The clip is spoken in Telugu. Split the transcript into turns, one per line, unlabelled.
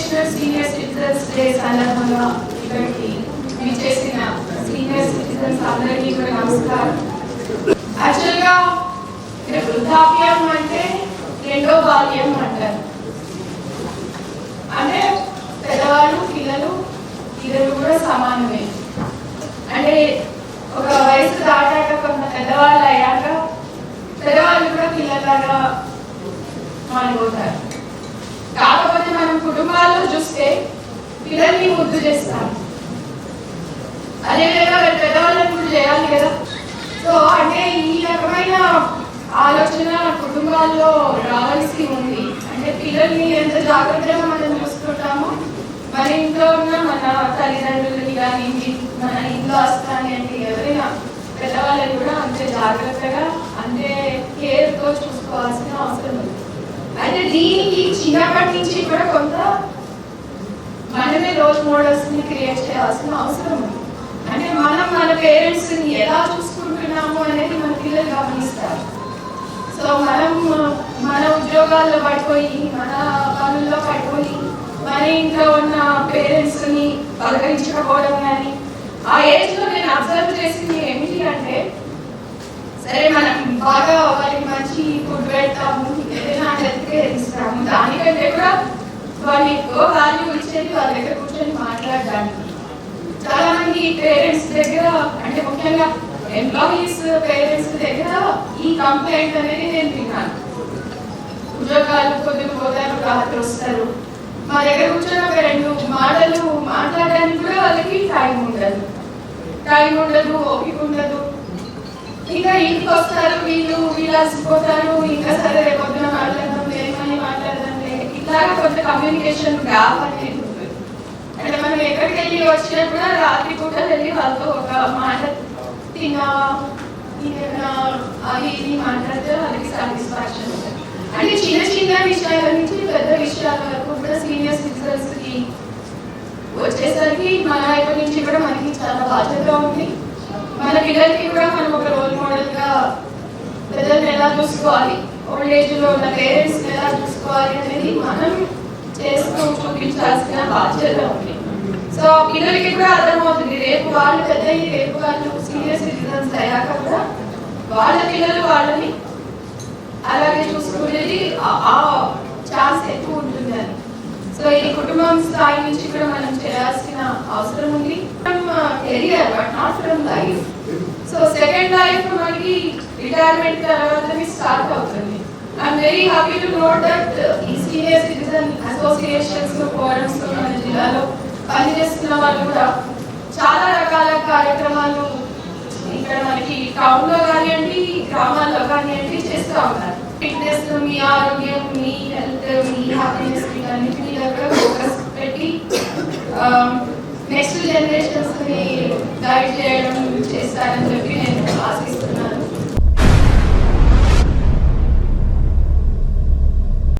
సీనియర్ సిటిజన్స్ డే సందర్భంగా ఇక్కడికి చేసిన సీనియర్ సిటిజన్స్ అందరికీ కూడా నమస్కారం. యాక్చువల్గా ఇక్కడ వృద్ధాప్యం అంటే రెండో బాల్యం అంటారు. అంటే పెద్దవాళ్ళు పిల్లలు ఇద్దరు కూడా సమానమే. అంటే ఒక వయసు దాటాక కొంత పెద్దవాళ్ళు అయ్యాక పెద్దవాళ్ళు కూడా పిల్లలాగా మారిపోతారు. కుటుంబాల్లో చూస్తే పిల్లల్ని ముద్దు చేస్తారు. అదేవిధంగా మరి పెద్దవాళ్ళని కూడా చేయాలి కదా? సో అంటే ఈ రకమైన ఆలోచన కుటుంబాల్లో రావాల్సి ఉంది. అంటే పిల్లల్ని ఎంత జాగ్రత్తగా మనం చూసుకుంటామో మన ఇంట్లో ఉన్న మన తల్లిదండ్రులని కానివ్వండి మన ఇంట్లో వస్తానండి ఎవరైనా పెద్దవాళ్ళని కూడా అంతే జాగ్రత్తగా అంతే కేర్తో చూసుకోవాల్సిన అవసరం ఉంది. అయితే దీనికి చిన్నప్పటి నుంచి కూడా కొంత మనమే రోల్ మోడల్స్ని క్రియేట్ చేయాల్సిన అవసరం ఉంది. అంటే మనం మన పేరెంట్స్ని ఎలా చూసుకుంటున్నాము అనేది మన పిల్లలు గమనిస్తారు. సో మనం మన ఉద్యోగాల్లో పడిపోయి మన పనుల్లో పడిపోయి మన ఇంట్లో ఉన్న పేరెంట్స్ని పలకరించకపోవడం కానీ ఆ ఏజ్లో నేను అబ్జర్వ్ చేసింది ఏమిటి అంటే సరే మనం బాగా వాళ్ళకి మంచి ఫుడ్ పెడతాము ఏదైనా హెల్త్ కేర్ ఇస్తాము దానికంటే కూడా వాళ్ళు ఎక్కువ వాల్యూ ఇచ్చేది వాళ్ళ దగ్గర కూర్చొని మాట్లాడడానికి. చాలా మంది పేరెంట్స్ దగ్గర అంటే ముఖ్యంగా ఎంప్లాయీస్ పేరెంట్స్ దగ్గర ఈ కంప్లైంట్ అనేది నేను విన్నాను. ఉద్యోగాలు కొద్దిగా పోతారు రాత్రి వస్తారు. మా దగ్గర కూర్చొని ఒక రెండు మాటలు మాట్లాడడానికి కూడా వాళ్ళకి టైం ఉండదు. టైం ఉండదు ఓపిక ఉండదు. ఇంకా ఇంటికి వస్తారు వీళ్ళు వీళ్ళు పోతారు ఇంకా సరే కమ్యూనికేషన్ గ్యాప్ అనేది ఉంటుంది అంటే మనం ఎక్కడికి వెళ్ళి వచ్చినా కూడా రాత్రి పూట వెళ్ళి వాళ్ళతో ఒక మాట తిన్నావా తిన్నా అది ఇది మాట్లాడితే వాళ్ళకి సాటిస్ఫాక్షన్ అంటే చిన్న చిన్న విషయాల నుంచి పెద్ద విషయాల వరకు కూడా సీనియర్ సిటిజన్స్కి వచ్చేసరికి మన వైపు నుంచి కూడా మనకి చాలా బాధ్యత ఉంది. మన పిల్లలకి కూడా మనం ఒక రోల్ మోడల్గా పెద్దలను ఎలా చూసుకోవాలి? ఓల్డ్ ఏజ్లో ఉన్న పేరెంట్స్ ఎలా చూసుకోవాలి అనేది మనం చేస్తూ చూపించాల్సిన బాధ్యత ఉంది సో పిల్లలకి కూడా అర్థమవుతుంది. రేపు వాళ్ళు పెద్ద రేపు వాళ్ళు సీనియర్ సిటిజన్స్ అయ్యాక కూడా వాళ్ళ పిల్లలు వాళ్ళని అలాగే చూసుకునేది ఆ- ఛాన్స్ ఎక్కువ ఉంటుంది అని. సో ఈ కుటుంబం స్థాయి నుంచి కూడా మనం చేయాల్సిన అవసరం ఉంది. Career but not from life so second life మనకి రిటైర్మెంట్ తర్వాత స్టార్ట్ అవుతుంది. I'm very happy to note that ఈ సీనియర్ సిటిజన్ అసోసియేషన్స్ ఫోరమ్స్ మన జిల్లాలో పనిచేస్తున్న వాళ్ళు కూడా చాలా రకాల కార్యక్రమాలు ఇక్కడ మనకి టౌన్లో కానివ్వండి గ్రామాల్లో కానివ్వండి చేస్తూ ఉన్నారు. ఫిట్నెస్ మీ ఆరోగ్యం మీ హెల్త్ మీ హ్యాపీనెస్ వీటన్నిటి మీద ఫోకస్ పెట్టి నెక్స్ట్ జనరేషన్స్ని